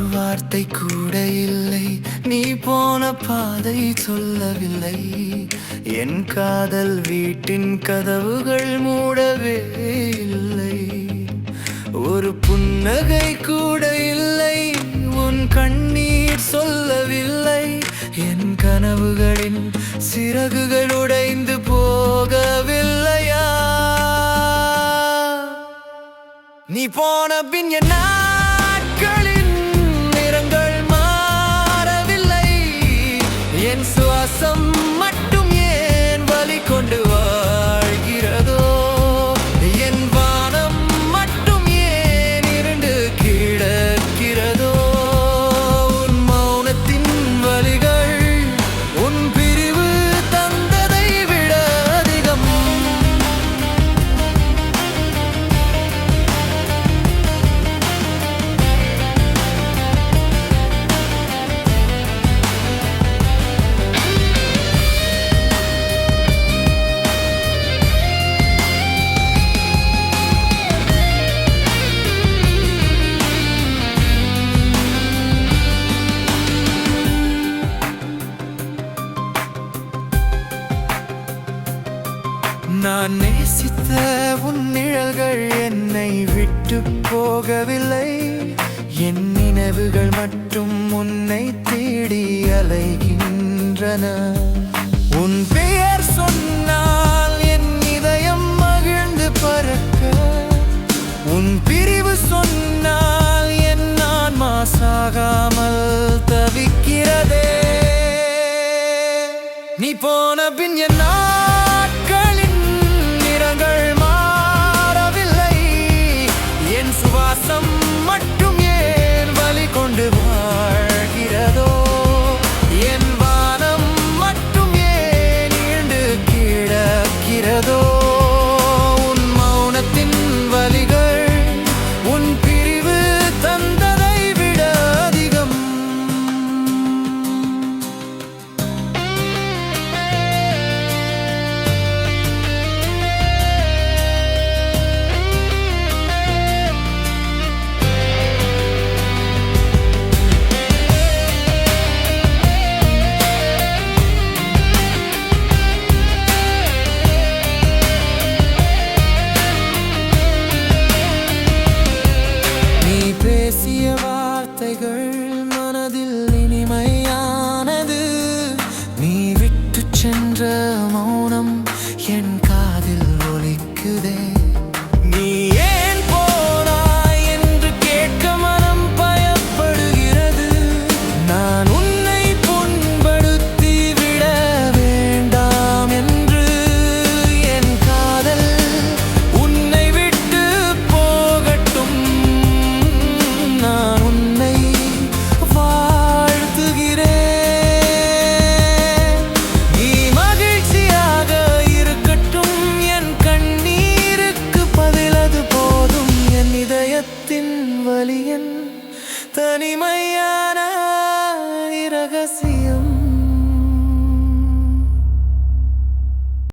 வார்த்தை கூட இல்லை. நீ போன பாதை சொல்லவில்லை. என் காதல் வீட்டின் கதவுகள் மூடவே இல்லை. ஒரு புன்னகை கூட இல்லை. உன் கண்ணீர் சொல்லவில்லை. என் கனவுகளின் சிறகுகள் உடைந்து போகவில்லையா? நீ போன பின் என்ன நான் நேசித்த உன் நிழல்கள் என்னை விட்டு போகவில்லை. என் நினைவுகள் மட்டும் உன்னை தேடி அலைகின்றன. உன் பெயர் சொன்னால் என் இதயம் மகிழ்ந்து பறக்க. உன் பிரிவு சொன்னால் என் நான் மாசாகாமல் தவிக்கிறதே. நீ போன பின் என் என்ற மௌனம் என் காதில் ஒலிக்குதே. மைமையான